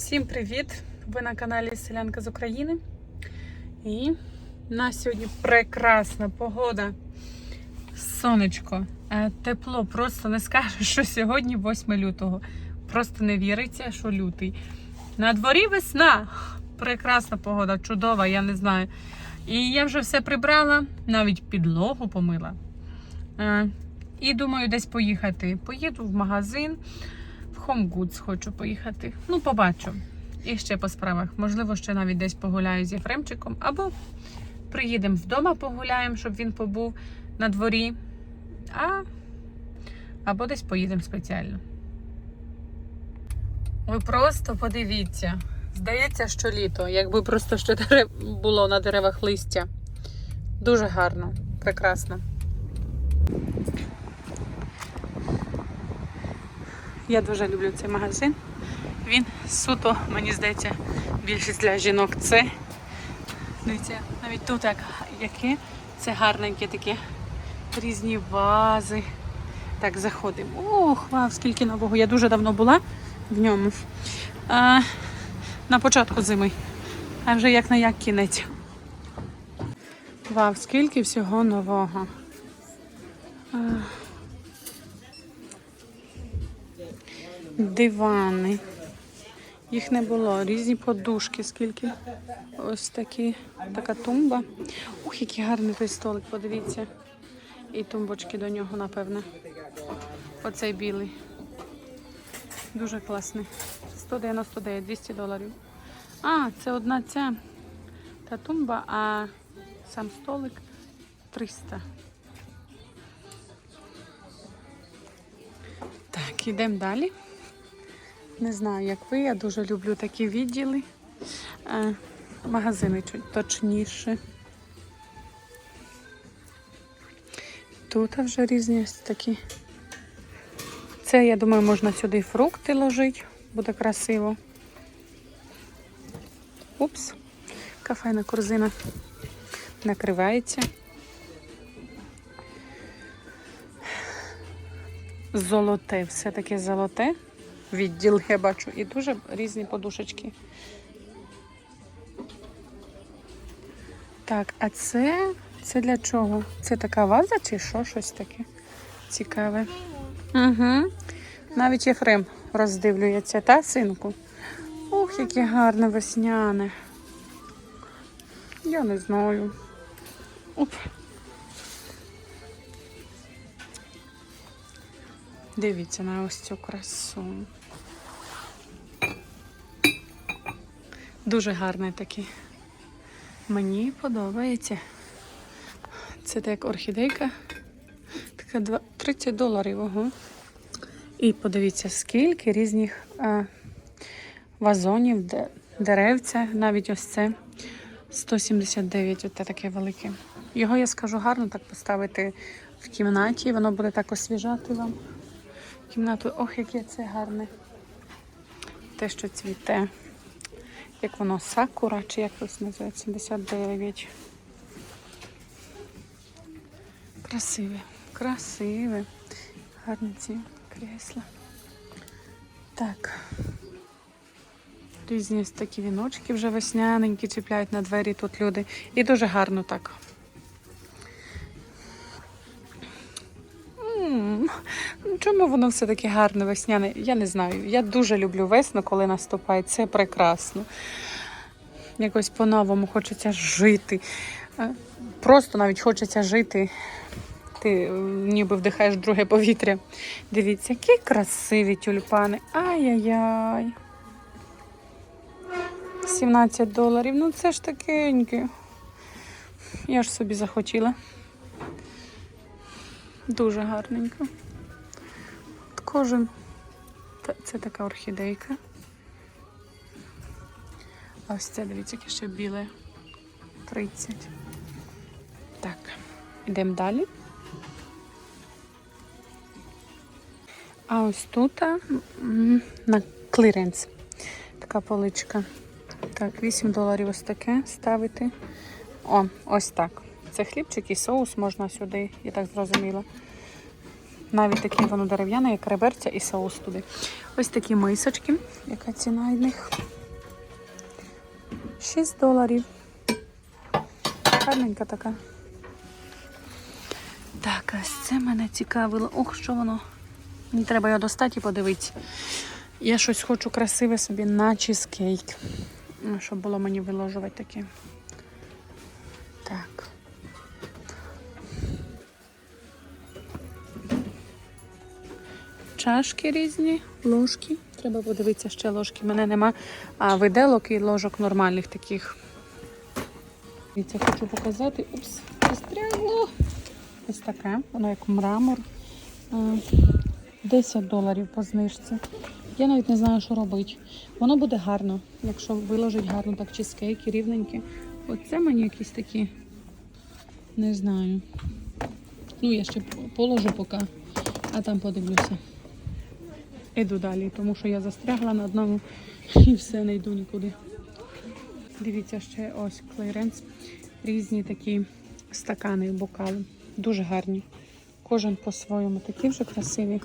Всім привіт! Ви на каналі Селянка з України. І у нас сьогодні прекрасна погода. Сонечко, е, тепло, просто не скажу, що сьогодні 8 лютого. Просто не віриться, що лютий. На дворі весна. Прекрасна погода, чудова, я не знаю. І я вже все прибрала, навіть підлогу помила. Е, І думаю, десь поїхати. Поїду в магазин. В Home Goods хочу поїхати. Ну, побачу. І ще по справах. Можливо, ще навіть десь погуляю з Єфремчиком, або приїдемо вдома, погуляємо, щоб він побув на дворі. А... Або десь поїдемо спеціально. Ви просто подивіться. Здається, що літо, якби просто ще було на деревах листя. Дуже гарно, прекрасно. Я дуже люблю цей магазин. Він суто, мені здається, більшість для жінок це. Дивіться, навіть тут як, яке це гарненьке таке різні вази. Так, заходимо. Ох, вау, скільки нового. Я дуже давно була в ньому. А, на початку зими. А вже як на як кінець. Вау, скільки всього нового. А, Дивани. Їх не було. Різні подушки, скільки. Ось такі, така тумба. Ух, який гарний той столик, подивіться. І тумбочки до нього, напевне. Оцей білий. Дуже класний. 199, 200 доларів. А, це одна ця та тумба, а сам столик 300. Так, йдемо далі. Не знаю, як ви, я дуже люблю такі відділи. Е, Магазини точніше. Тут вже різні такі. Це, я думаю, можна сюди фрукти ложити, буде красиво. Упс, кафейна корзина накривається. Золоте, все таке золоте. Відділ я бачу. І дуже різні подушечки. Так, а це, це для чого? Це така ваза чи що? Щось таке цікаве. Угу. Навіть Єфрем роздивлюється, та, синку? Ох, яке гарне весняне. Я не знаю. Оп. Дивіться на ось цю красу. Дуже гарний такий. Мені подобається. Це так орхідейка. Така 30 доларів. Ого. І подивіться, скільки різних а, вазонів, де- деревця, навіть ось це 179, оте таке велике. Його, я скажу, гарно так поставити в кімнаті, воно буде так освіжати вам кімнату. Ох, яке це гарне. Те, що цвіте. Як воно сакура, чи як вас називається? 79. Красиве, красиве. Гарні ці крісла. Так. Різні такі віночки вже весняненькі чіпляють на двері тут люди. І дуже гарно так. М, ну, Чому воно все таке гарне весняне? Я не знаю. Я дуже люблю весну, коли наступає. Це прекрасно. Якось по-новому хочеться жити. Е, Просто навіть хочеться жити. Ти е, ніби вдихаєш друге повітря. Дивіться, які красиві тюльпани. Ай-яй-яй. 17 доларів. Ну це ж такеньке. Я ж собі захотіла. Дуже гарненько. От Кожен. Це така орхідейка. А ось це, дивіться, яке ще біле. 30. Так, йдемо далі. А ось тут на кліренс. Така поличка. Так, 8 доларів ось таке ставити. О, ось так. Це хлібчик і соус можна сюди, я так зрозуміла. Навіть такі воно дерев'яне, як реберця і соус туди. Ось такі мисочки. Яка ціна від них? 6 доларів. Гарненька така. Так, ось це мене цікавило. Ох, що воно. Мені треба його достати і подивитися. Я щось хочу красиве собі на чизкейк. Ну, Щоб було мені виложувати таке. Так. Чашки різні, ложки. Треба подивитися ще ложки. Мене нема а, виделок і ложок нормальних таких. Дивіться, хочу показати. Упс, застрягло. Ось таке, воно як мрамор. 10 доларів по знижці. Я навіть не знаю, що робити. Воно буде гарно, якщо виложить гарно так чизкейки, рівненькі. Оце мені якісь такі, не знаю. Ну, я ще положу поки, а там подивлюся. Іду далі, тому що я застрягла на одному і все, не йду нікуди. Дивіться, ще ось клейренс. Різні такі стакани, бокали. Дуже гарні. Кожен по-своєму. Такі вже красиві.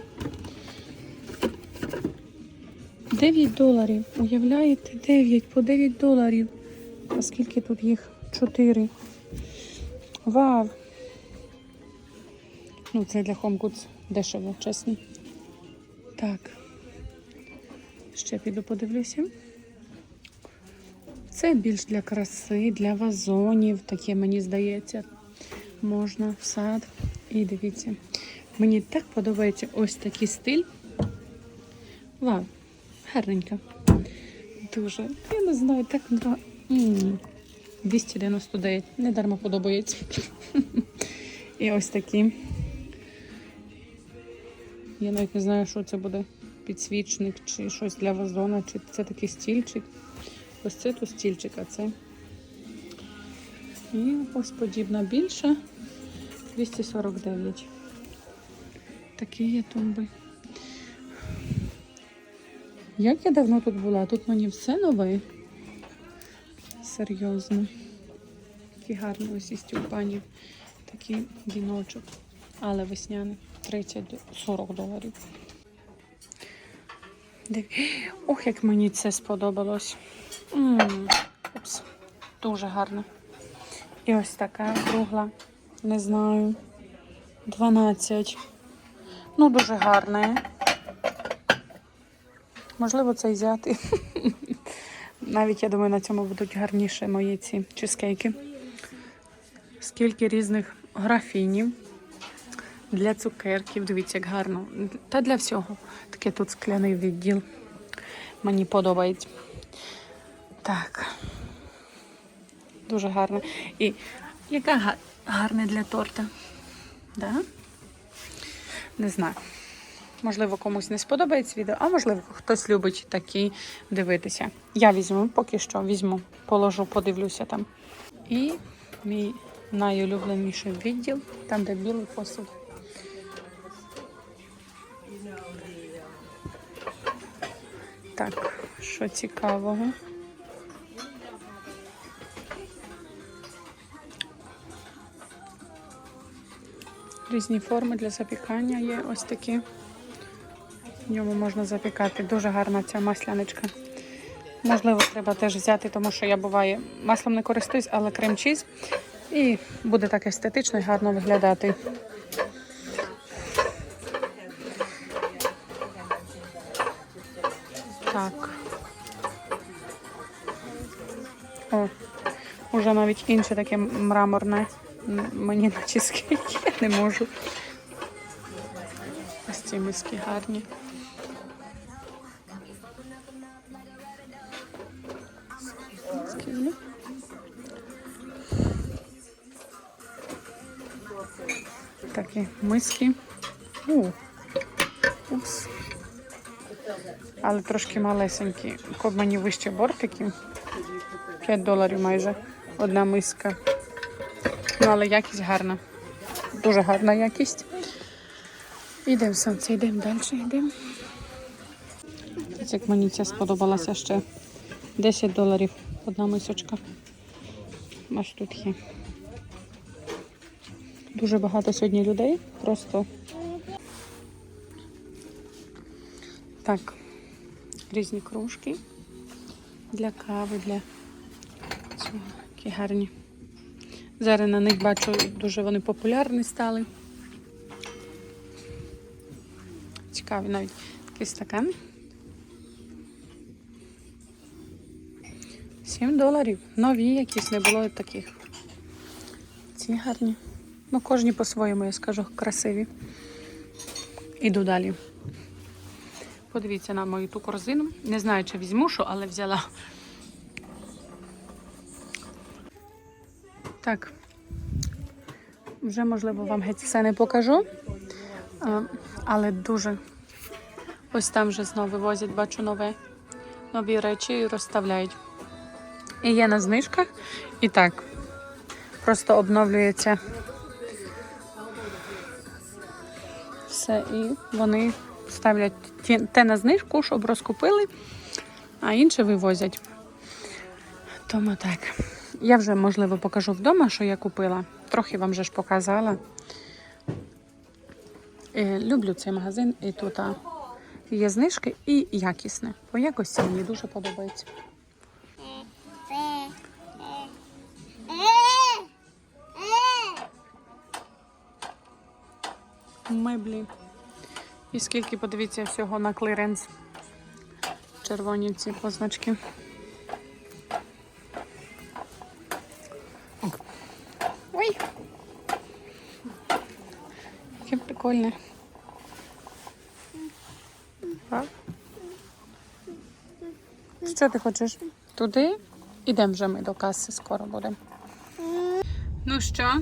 9 доларів. Уявляєте? 9 по 9 доларів. А скільки тут їх? 4. Вау! Ну, це для Home Goods дешево, чесно. Так. Ще піду подивлюся. Це більш для краси, для вазонів, таке мені здається, можна в сад. І дивіться, мені так подобається ось такий стиль. Вау, гарненько. Дуже. Я не знаю, так М, 299. Не дарма подобається. І ось такі. Я навіть не знаю, що це буде. Підсвічник чи щось для вазона, чи це такий стільчик. Ось це то стільчик, а це. І ось подібна більша. 249. Такі є тумби. Як я давно тут була? Тут мені все нове. Серйозно. Такі гарні ось із тюльпанів. Такий віночок. Але весняний. 30-40 доларів. Ох, як мені це сподобалось. Упс. Дуже гарно. І ось така кругла. Не знаю. 12. Ну, дуже гарне. Можливо, це взяти. Навіть, я думаю, на цьому будуть гарніше мої ці чизкейки. Скільки різних графінів для цукерків. Дивіться, як гарно. Та для всього. Таке тут скляний відділ. Мені подобається. Так. Дуже гарно. І яка гарна для торта. Да? Не знаю. Можливо, комусь не сподобається відео, а можливо, хтось любить такі дивитися. Я візьму, поки що візьму, положу, подивлюся там. І мій найулюбленіший відділ, там, де білий посуд. Так, що цікавого? Різні форми для запікання є ось такі. В ньому можна запікати. Дуже гарна ця масляничка. Можливо, треба теж взяти, тому що я буває маслом не користуюсь, але крем-чіз. І буде так естетично і гарно виглядати. Уже навіть інше таке мраморне. Мені на чизкейк я не можу. Ось ці миски гарні. Такі миски. У, упс. Але трошки малесенькі. Код мені вище бортики. 5 доларів майже одна миска. Ну, але якість гарна. Дуже гарна якість. Йдемо сонце, йдемо далі, йдемо. Як мені ця сподобалася ще 10 доларів одна мисочка. Ось тут є. Дуже багато сьогодні людей. Просто Так, різні кружки для кави, для цього. Які гарні. Зараз на них бачу, дуже вони популярні стали. Цікаві навіть такі стакани. 7 доларів. Нові якісь не було таких. Ці гарні. Ну, кожні по-своєму, я скажу, красиві. Іду далі. Подивіться на мою ту корзину. Не знаю, чи візьму що, але взяла. Так. Вже, можливо, вам геть все не покажу. Але дуже. Ось там вже знову вивозять, бачу нове, нові речі і розставляють. І є на знижках. І так. Просто обновлюється все. І вони ставлять те на знижку, щоб розкупили, а інше вивозять. Тому так. Я вже, можливо, покажу вдома, що я купила. Трохи вам вже ж показала. Е, Люблю цей магазин, і тут є знижки і якісне. По якості мені дуже подобається. Меблі. І скільки, подивіться, всього на клиренс. Червоні ці позначки. Прикольне. Так. Що ти хочеш? Туди? Ідемо вже ми до каси, скоро будемо. Ну що,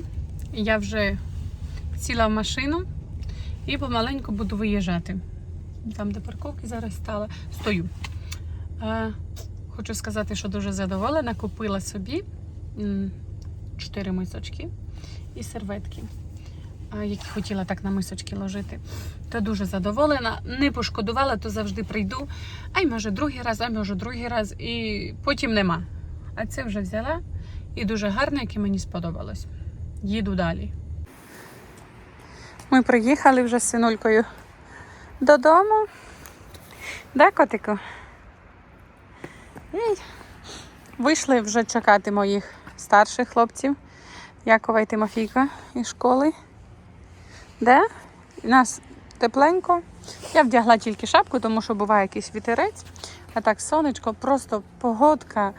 я вже сіла в машину і помаленьку буду виїжджати. Там, де парковки зараз стали, стою. Е, хочу сказати, що дуже задоволена. Купила собі м, чотири мисочки і серветки, які хотіла так на мисочки ложити. То дуже задоволена. Не пошкодувала, то завжди прийду. А й може другий раз, а може другий раз, і потім нема. А це вже взяла і дуже гарне, яке мені сподобалось. Їду далі. Ми приїхали вже з синулькою додому. Да, котику? Ей. Вийшли вже чекати моїх старших хлопців, Якова і Тимофійка із школи. Да? У нас тепленько. Я вдягла тільки шапку, тому що буває якийсь вітерець. А так сонечко, просто погодка.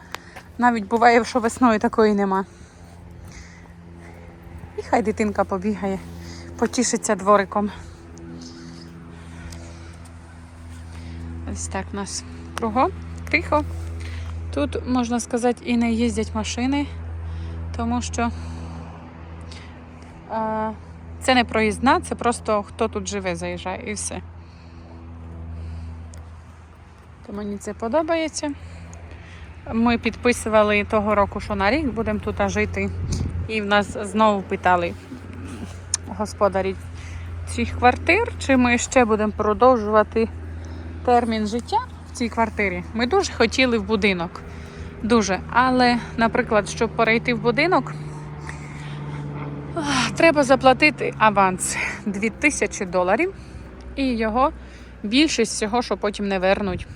Навіть буває, що весною такої нема. І хай дитинка побігає, потішиться двориком. Ось так у нас кругом, тихо. Тут, можна сказати, і не їздять машини, тому що це не проїзна, це просто хто тут живе, заїжджає і все. То мені це подобається. Ми підписували того року, що на рік будемо тут жити. І в нас знову питали господарі цих квартир, чи ми ще будемо продовжувати термін життя в цій квартирі. Ми дуже хотіли в будинок. Дуже. Але, наприклад, щоб перейти в будинок, треба заплатити аванс 2000 доларів. І його більшість всього, що потім не вернуть.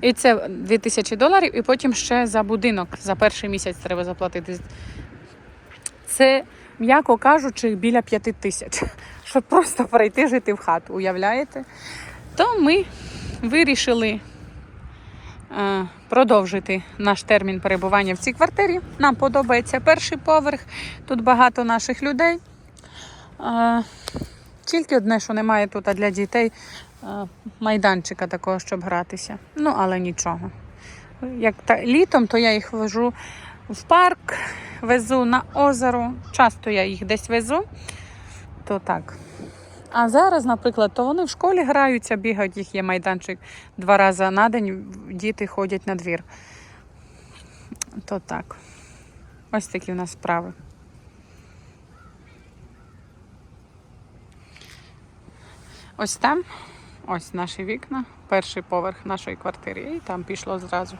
І це 2000 доларів, і потім ще за будинок за перший місяць треба заплатити. Це, м'яко кажучи, біля 5 тисяч, щоб просто перейти жити в хату, уявляєте? То ми вирішили е, продовжити наш термін перебування в цій квартирі. Нам подобається перший поверх, тут багато наших людей. Тільки одне, що немає тут для дітей е, майданчика такого, щоб гратися. Ну, але нічого. Як та, літом, то я їх вожу в парк, везу на озеро. Часто я їх десь везу, то так. А зараз, наприклад, то вони в школі граються, бігають, їх є майданчик два рази на день, діти ходять на двір. То так. Ось такі в нас справи. Ось там, ось наші вікна, перший поверх нашої квартири, і там пішло зразу.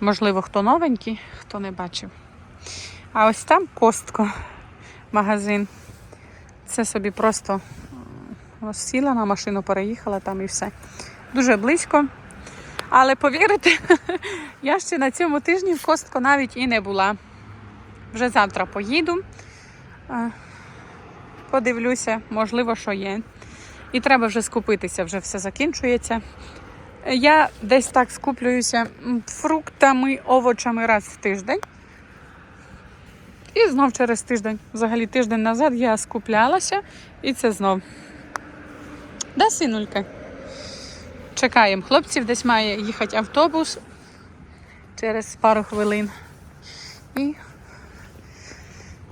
Можливо, хто новенький, хто не бачив. А ось там костко, магазин. Це собі просто сіла на машину, переїхала там і все. Дуже близько. Але повірите, я ще на цьому тижні в Костко навіть і не була. Вже завтра поїду. Подивлюся, можливо, що є. І треба вже скупитися, вже все закінчується. Я десь так скуплююся фруктами, овочами раз в тиждень. І знов через тиждень. Взагалі тиждень назад я скуплялася, і це знов. Да, синулька? Чекаємо хлопців, десь має їхати автобус через пару хвилин. І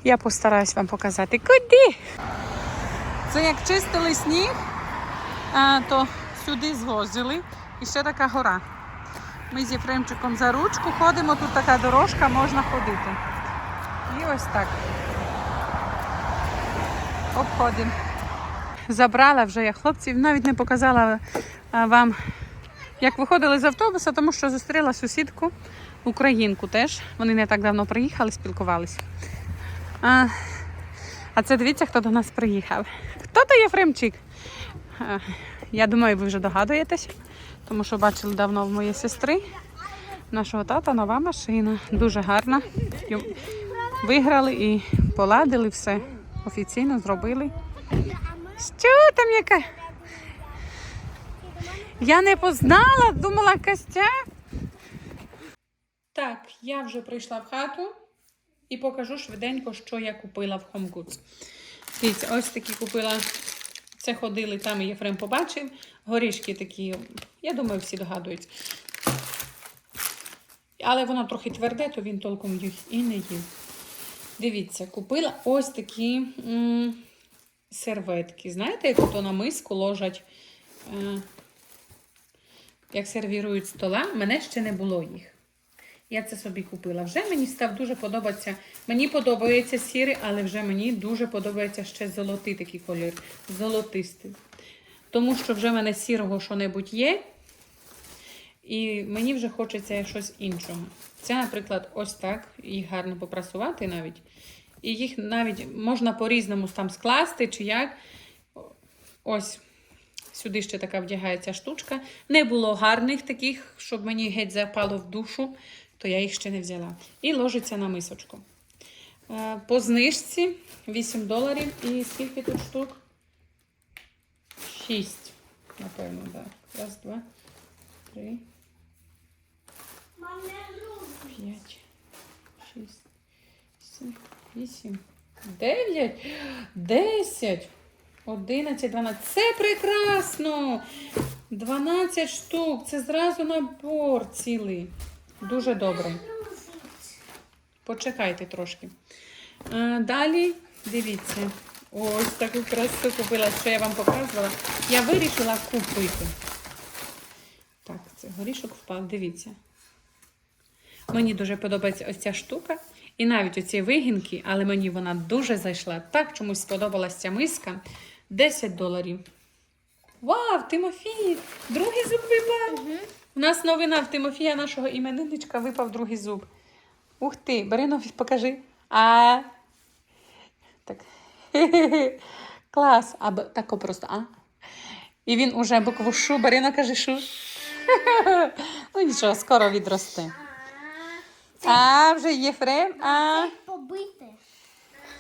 я постараюсь вам показати. Куди? Це як чистили сніг, то сюди звозили. І ще така гора. Ми з Єфремчиком за ручку ходимо, тут така дорожка, можна ходити. І ось так. Обходимо. Забрала вже я хлопців, навіть не показала вам, як виходили з автобуса, тому що зустріла сусідку, українку теж. Вони не так давно приїхали, спілкувалися. А, це дивіться, хто до нас приїхав. Хто то Єфремчик? А, Я думаю, ви вже догадуєтесь, тому що бачили давно в моєї сестри. Нашого тата нова машина. Дуже гарна. Виграли і поладили все. Офіційно зробили. Що там яка? Я не познала, думала Костя. Так, я вже прийшла в хату і покажу швиденько, що я купила в Home Goods. Дивіться, ось такі купила. Це ходили, там Єфрем побачив. Горішки такі, я думаю, всі догадуються. Але воно трохи тверде, то він толком їх і не їв. Дивіться, купила ось такі м, серветки. Знаєте, як то на миску ложать, е, як сервірують стола, мене ще не було їх. Я це собі купила. Вже мені став дуже подобатися. Мені подобається сірий, але вже мені дуже подобається ще золотий такий колір. Золотистий. Тому що вже в мене сірого що-небудь є. І мені вже хочеться щось іншого. Це, наприклад, ось так. Їх гарно попрасувати навіть. І їх навіть можна по-різному там скласти чи як. Ось. Сюди ще така вдягається штучка. Не було гарних таких, щоб мені геть запало в душу, то я їх ще не взяла. І ложиться на мисочку. Е, По знижці 8 доларів. І скільки тут штук? 6. Напевно, так. Раз, два, три, п'ять, шість, сім, вісім, дев'ять, десять. 11, 12. Це прекрасно! 12 штук. Це зразу набор цілий. Дуже добре. Почекайте трошки. Далі, дивіться, ось таку красу купила, що я вам показувала. Я вирішила купити. Так, це горішок впав, дивіться. Мені дуже подобається ось ця штука. І навіть оці вигінки, але мені вона дуже зайшла. Так чомусь сподобалася ця миска. 10 доларів. Вау, Тимофій! Другий зуб випав. У нас новина в Тимофія, нашого іменинничка, випав другий зуб. Ух ти, бери новий, покажи. А. Так. Клас. А тако просто, а? І він уже букву шу, Барина каже шу. Ну нічого, скоро відросте. А, вже Єфрем, а. Побити.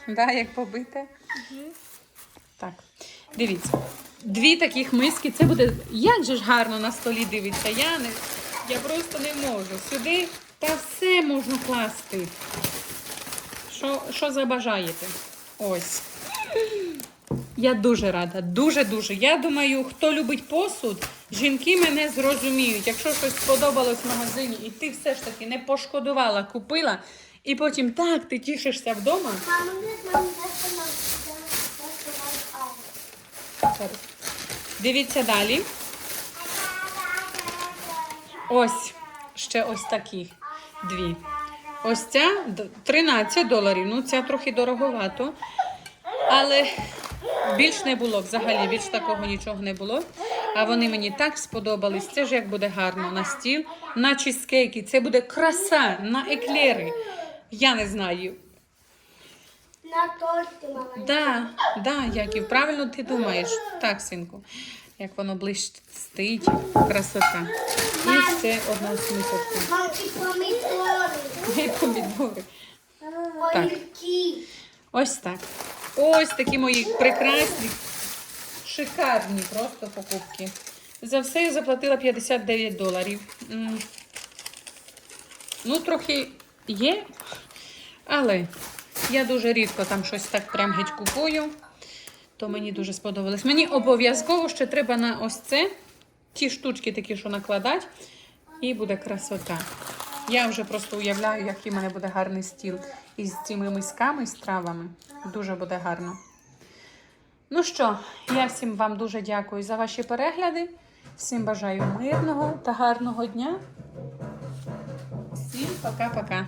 Да, як побите. Так, дивіться. Дві таких миски. Це буде як же ж гарно на столі дивиться. Я не я просто не можу. Сюди та все можна класти. Що, що забажаєте? Ось. Я дуже рада, дуже-дуже. Я думаю, хто любить посуд, жінки мене зрозуміють. Якщо щось сподобалось в магазині, і ти все ж таки не пошкодувала, купила, і потім так ти тішишся вдома. Мама. Зараз. Дивіться далі. Ось ще ось такі дві. Ось ця 13 доларів. Ну, ця трохи дороговато. Але більш не було взагалі, більш такого нічого не було. А вони мені так сподобались. Це ж як буде гарно на стіл, на чизкейки. Це буде краса, на еклери. Я не знаю. На торті маленький. Да, да, Яків, правильно ти думаєш. Так, синку. Як воно блистить, красота. І це одна. Мам, і помідори. І помідори. Огірки. Ось так. Ось такі мої прекрасні, шикарні просто покупки. За все я заплатила 59 доларів. Ну, трохи є, але я дуже рідко там щось так прям геть купую. То мені дуже сподобалось. Мені обов'язково ще треба на ось це ті штучки такі, що накладати, і буде красота. Я вже просто уявляю, який в мене буде гарний стіл із цими мисками, з травами. Дуже буде гарно. Ну що, я всім вам дуже дякую за ваші перегляди. Всім бажаю мирного та гарного дня. Всім пока-пока.